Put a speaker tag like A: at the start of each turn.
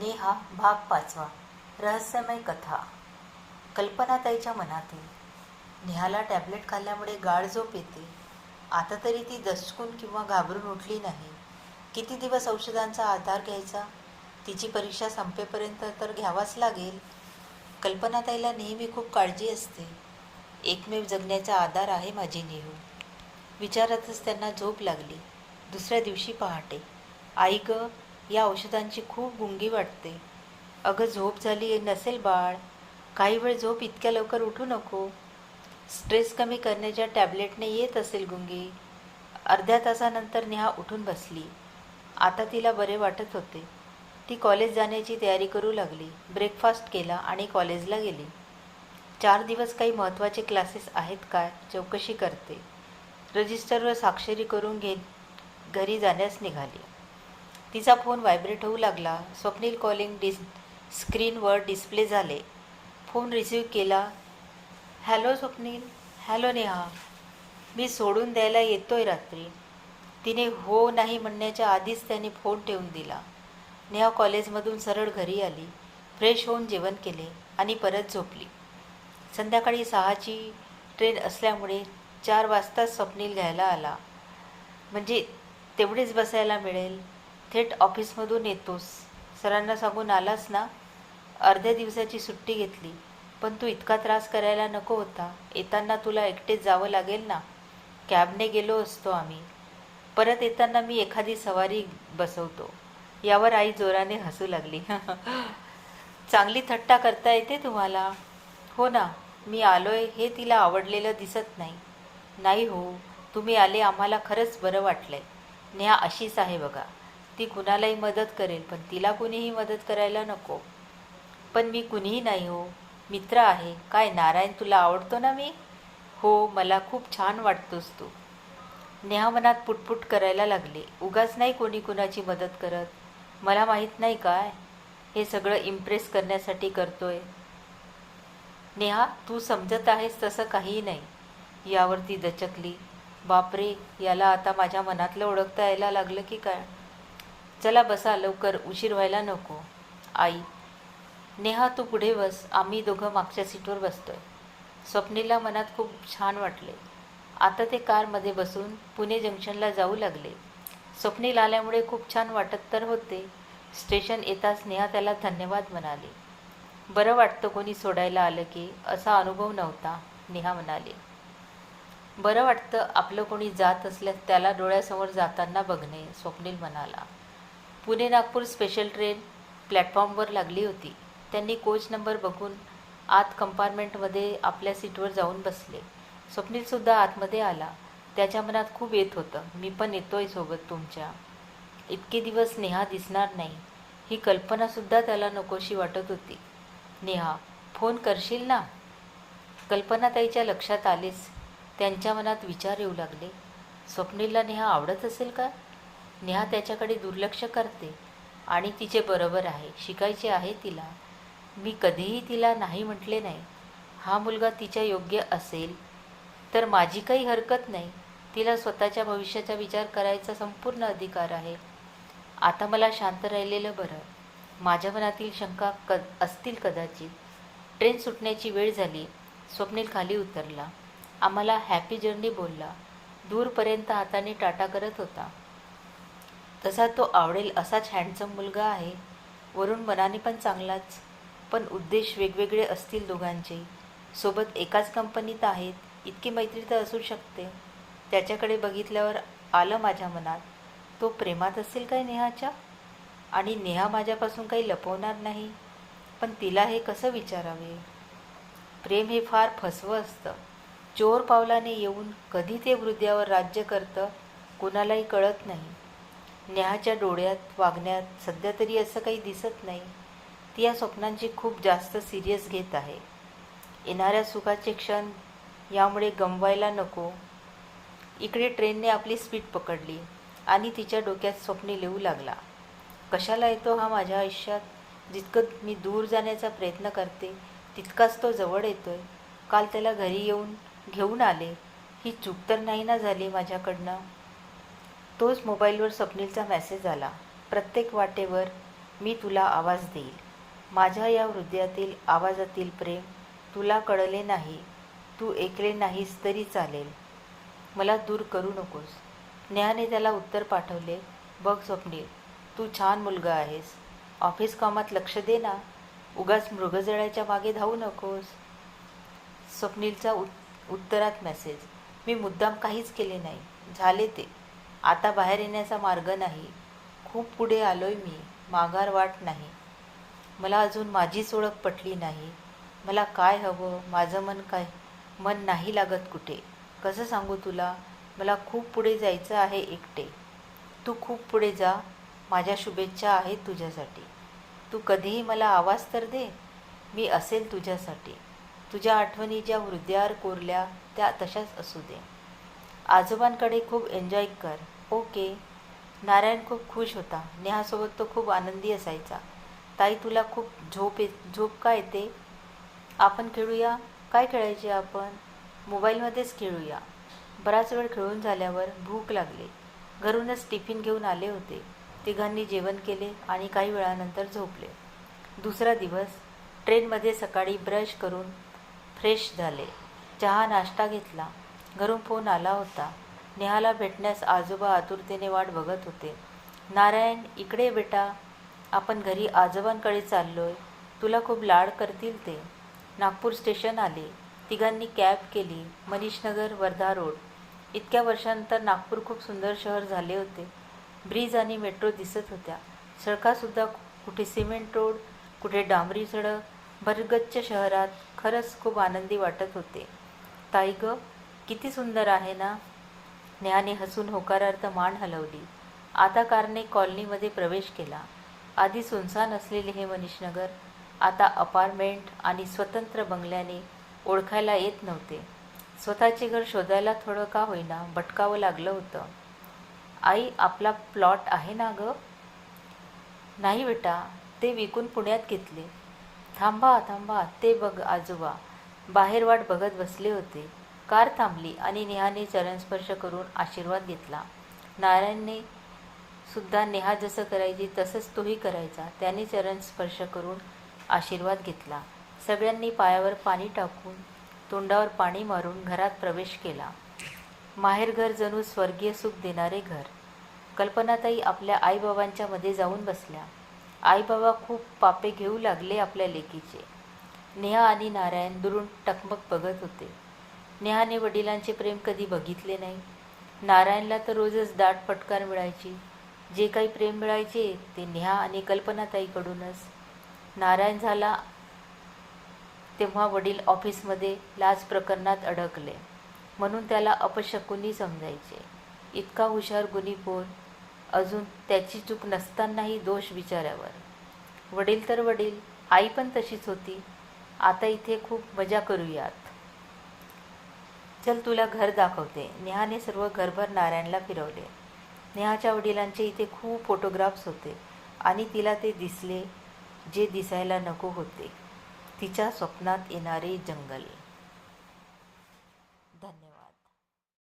A: नेहा भाग पाचवा. रहस्यमय कथा. कल्पनाताईच्या मनातील. नेहाला टॅबलेट खाल्ल्यामुळे गाळ झोप येते. आता तरी ती दचकून किंवा घाबरून उठली नाही. किती दिवस औषधांचा आधार घ्यायचा? तिची परीक्षा संपेपर्यंत तर घ्यावाच लागेल. कल्पनाताईला नेहमी खूप काळजी असते. एकमेव जगण्याचा आधार आहे माझी नेहू. विचारातच त्यांना झोप लागली. दुसऱ्या दिवशी पहाटे. आई गं या औषधांची खूप गुंगी वाटते. अगं झोप झाली नसेल बाळ. काही वेळ झोप इतक्या लवकर उठू नको. स्ट्रेस कमी करण्याच्या टॅबलेटने येत असेल गुंगी. अर्ध्या तासानंतर नेहा उठून बसली. आता तिला बरे वाटत होते. ती कॉलेज जाण्याची तयारी करू लागली. ब्रेकफास्ट केला आणि कॉलेजला गेली. चार दिवस काही महत्त्वाचे क्लासेस आहेत काय चौकशी करते. रजिस्टरवर स्वाक्षरी करून घेत घरी जाण्यास निघाली. तिचा फोन व्हायब्रेट होऊ लागला. स्वप्नील कॉलिंग डिस स्क्रीनवर डिस्प्ले झाले. फोन रिसीव्ह केला. हॅलो स्वप्नील. हॅलो नेहा. मी सोडून द्यायला येतोय रात्री. तिने हो नाही म्हणण्याच्या आधीच त्याने फोन ठेवून दिला. नेहा कॉलेजमधून सरळ घरी आली. फ्रेश होऊन जेवण केले आणि परत झोपली. संध्याकाळी सहाची ट्रेन असल्यामुळे चार वाजताच स्वप्नील घ्यायला आला. म्हणजे तेवढेच बसायला मिळेल. थेट ऑफिसमधून येतोस. सरांना सांगून आलास ना? अर्ध्या दिवसाची सुट्टी घेतली. पण तू इतका त्रास करायला नको होता. येताना तुला एकटेच जावं लागेल ना? कॅबने गेलो असतो आम्ही. परत येताना मी एखादी सवारी बसवतो. यावर आई जोराने हसू लागली. चांगली थट्टा करता येते तुम्हाला? हो ना. मी आलोय हे तिला आवडलेलं दिसत नाही. नाही हो. तुम्ही आले आम्हाला खरंच बरं वाटलंय. नेहा अशीच आहे बघा. ती कुणालाही मदत करेल पण तिला कुणीही मदत करायला नको. पण मी कुणीही नाही हो मित्र आहे. काय नारायण तुला आवडतो ना मी? हो मला खूप छान वाटतोस तू. नेहा मनात पुटपुट करायला लागले. उगाच नाही कोणी कुणाची मदत करत. मला माहीत नाही काय? हे सगळं इम्प्रेस करण्यासाठी करतोय. नेहा तू समजत आहेस तसं काहीही नाही. यावर ती दचकली. बापरे याला आता माझ्या मनातलं ओळखता यायला लागलं की काय? चला बसा लवकर उशीर व्हायला नको. आई नेहा तू पुढे बस आम्ही दोघं मागच्या सीटवर बसतोय. स्वप्नीला मनात खूप छान वाटले. आता ते कारमध्ये बसून पुणे जंक्शनला जाऊ लागले. स्वप्नील आल्यामुळे खूप छान वाटत तर होते. स्टेशन येताच नेहा त्याला धन्यवाद म्हणाले. बरं वाटतं कोणी सोडायला आलं की असा अनुभव नव्हता नेहा म्हणाली. बरं वाटतं आपलं कोणी जात असल्यास त्याला डोळ्यासमोर जाताना बघणे स्वप्नील म्हणाला. पुणे नागपूर स्पेशल ट्रेन प्लॅटफॉर्मवर लागली होती. त्यांनी कोच नंबर बघून आत कंपार्टमेंटमध्ये आपल्या सीटवर जाऊन बसले. स्वप्नीलसुद्धा आतमध्ये आला. त्याच्या मनात खूप येत होतं मी पण येतोय सोबत तुमच्या. इतके दिवस नेहा दिसणार नाही. ही कल्पनासुद्धा त्याला नकोशी वाटत होती. नेहा फोन करशील ना? कल्पनाताईच्या लक्षात आलेच. त्यांच्या मनात विचार येऊ लागले. स्वप्नीलला नेहा आवडत असेल का? नेहा त्याच्याकडे दुर्लक्ष करते आणि तिचे बरोबर आहे शिकायचे आहे तिला. मी कधीही तिला नाही म्हटले नाही. हा मुलगा तिच्या योग्य असेल तर माझी काही हरकत नाही. तिला स्वतःच्या भविष्याचा विचार करायचा संपूर्ण अधिकार आहे. आता मला शांत राहिलेलं बरं. माझ्या मनातील शंका क असतील कदाचित. ट्रेन सुटण्याची वेळ झाली. स्वप्नील खाली उतरला. आम्हाला हॅपी जर्नी बोलला. दूरपर्यंत हाताने टाटा करत होता. तसा तो आवडेल असाच हँडसम मुलगा आहे. वरून मनाने पण चांगलाच. पण उद्देश वेगवेगळे असतील दोघांचे. सोबत एकाच कंपनीत आहेत. इतकी मैत्री तर असू शकते. त्याच्याकडे बघितल्यावर आलं माझ्या मनात. तो प्रेमात असेल काय नेहाच्या? आणि नेहा माझ्यापासून काही लपवणार नाही. पण तिला हे कसं विचारावे? प्रेम हे फार फसवं असतं. चोर पावलाने येऊन कधी ते हृदयावर राज्य करतं कुणालाही कळत नाही. नेहाच्या डोळ्यात वागण्यात सध्या तरी असं काही दिसत नाही. ती या स्वप्नांची खूप जास्त सिरियस घेत आहे. येणाऱ्या सुखाचे क्षण यामुळे गमवायला नको. इकडे ट्रेनने आपली स्पीड पकडली आणि तिच्या डोक्यात स्वप्ने लिहू लागला. कशाला येतो हा माझ्या आयुष्यात? जितकं मी दूर जाण्याचा प्रयत्न करते तितकाच तो जवळ येतोय. काल त्याला घरी येऊन घेऊन आले. ही चूक तर नाही ना झाली माझ्याकडनं? तोच मोबाईलवर स्वप्नीलचा मेसेज आला. प्रत्येक वाटेवर मी तुला आवाज देईल. माझ्या या हृदयातील आवाजातील प्रेम तुला कळले नाही. तू ऐकले नाहीस तरी चालेल. मला दूर करू नकोस. नेहाने त्याला उत्तर पाठवले बघ स्वप्नील तू छान मुलगा आहेस. ऑफिस कामात लक्ष दे ना. उगाच मृगजळाच्या मागे धावू नकोस. स्वप्नीलचा उत् उत्तरात मेसेज मी मुद्दाम काहीच केले नाही. झाले ते. आता बाहेर येण्याचा मार्ग नाही. खूप पुढे आलोय मी. माघार वाट नाही. मला अजून माझीच ओळख पटली नाही. मला काय हवं? माझं मन काय? मन नाही लागत कुठे? कसं सांगू तुला? मला खूप पुढे जायचं आहे एकटे. तू खूप पुढे जा. माझ्या शुभेच्छा आहेत तुझ्यासाठी. तू कधीही मला आवाज तर दे. मी असेल तुझ्यासाठी. तुझ्या आठवणी ज्या हृदयावर कोरल्या त्या तशाच असू दे. आजोबांकडे खूप एन्जॉय कर. ओके. नारायण खूप खुश होता. नेहासोबत तो खूप आनंदी असायचा. ताई तुला खूप झोप ये झोप का येते? आपण खेळूया? काय खेळायचे आपण? मोबाईलमध्येच खेळूया. बराच वेळ खेळून झाल्यावर भूक लागली. घरूनच टिफिन घेऊन आले होते. तिघांनी जेवण केले आणि काही वेळानंतर झोपले. दुसरा दिवस ट्रेनमध्ये सकाळी ब्रश करून फ्रेश झाले. चहा नाश्ता घेतला. घरून फोन आला होता. नेहाला भेटण्यास आजोबा आतुरतेने वाट बघत होते. नारायण इकडे बेटा आपण घरी आजोबांकडे चाललोय. तुला खूप लाड करतील ते. नागपूर स्टेशन आले. तिघांनी कॅब केली. मनीषनगर वर्धा रोड. इतक्या वर्षानंतर नागपूर खूप सुंदर शहर झाले होते. ब्रिज आणि मेट्रो दिसत होत्या. सडकासुद्धा कुठे सिमेंट रोड कुठे डांबरी सडक भरगच्च शहरात खरंच खूप आनंदी वाटत होते. ताई ग किती सुंदर आहे ना? ज्ञाने हसून होकारार्थ मान हलवली. आता कारने कॉलनीमध्ये प्रवेश केला. आधी सुनसान असलेले हे मनीषनगर आता अपार्टमेंट आणि स्वतंत्र बंगल्याने ओळखायला येत नव्हते. स्वतःचे घर शोधायला थोडं का होईना भटकावं लागलं होतं. आई आपला प्लॉट आहे ना ग? नाही बेटा ते विकून पुण्यात घेतले. थांबा थांबा ते बघ आजोबा. बाहेर वाट बघत बसले होते. कार थांबली आणि नेहाने चरणस्पर्श करून आशीर्वाद घेतला. नारायणने सुद्धा नेहा जसं करायची तसंच तोही करायचा. त्याने चरणस्पर्श करून आशीर्वाद घेतला. सगळ्यांनी पायावर पाणी टाकून तोंडावर पाणी मारून घरात प्रवेश केला. माहेरघर जणू स्वर्गीय सुख देणारे घर. कल्पनाताई आपल्या आईबाबांच्या मध्ये जाऊन बसल्या. आईबाबा खूप पापे घेऊ लागले आपल्या लेकीचे. नेहा आणि नारायण दुरून टकमक बघत होते. नेहाने वडिलांचे प्रेम कधी बघितले नाही. नारायणला तर रोजच दाट फटकार मिळायची. जे काही प्रेम मिळायचे ते नेहा आणि कल्पनाताईकडूनच. नारायण झाला तेव्हा वडील ऑफिसमध्ये लाच प्रकरणात अडकले. म्हणून त्याला अपशकुनी समजायचे. इतका हुशार गुणीपोर अजून त्याची चूक नसतानाही दोष विचारावर. वडील तर वडील आई पण तशीच होती. आता इथे खूप मजा करूयात. चल तुला घर दाखवते. नेहाने सर्व घरभर नारायणला फिरवले. नेहाच्या वडिलांचे इथे खूप फोटोग्राफ्स होते आणि तिला ते दिसले जे दिसायला नको होते. तिच्या स्वप्नात येणारे जंगल.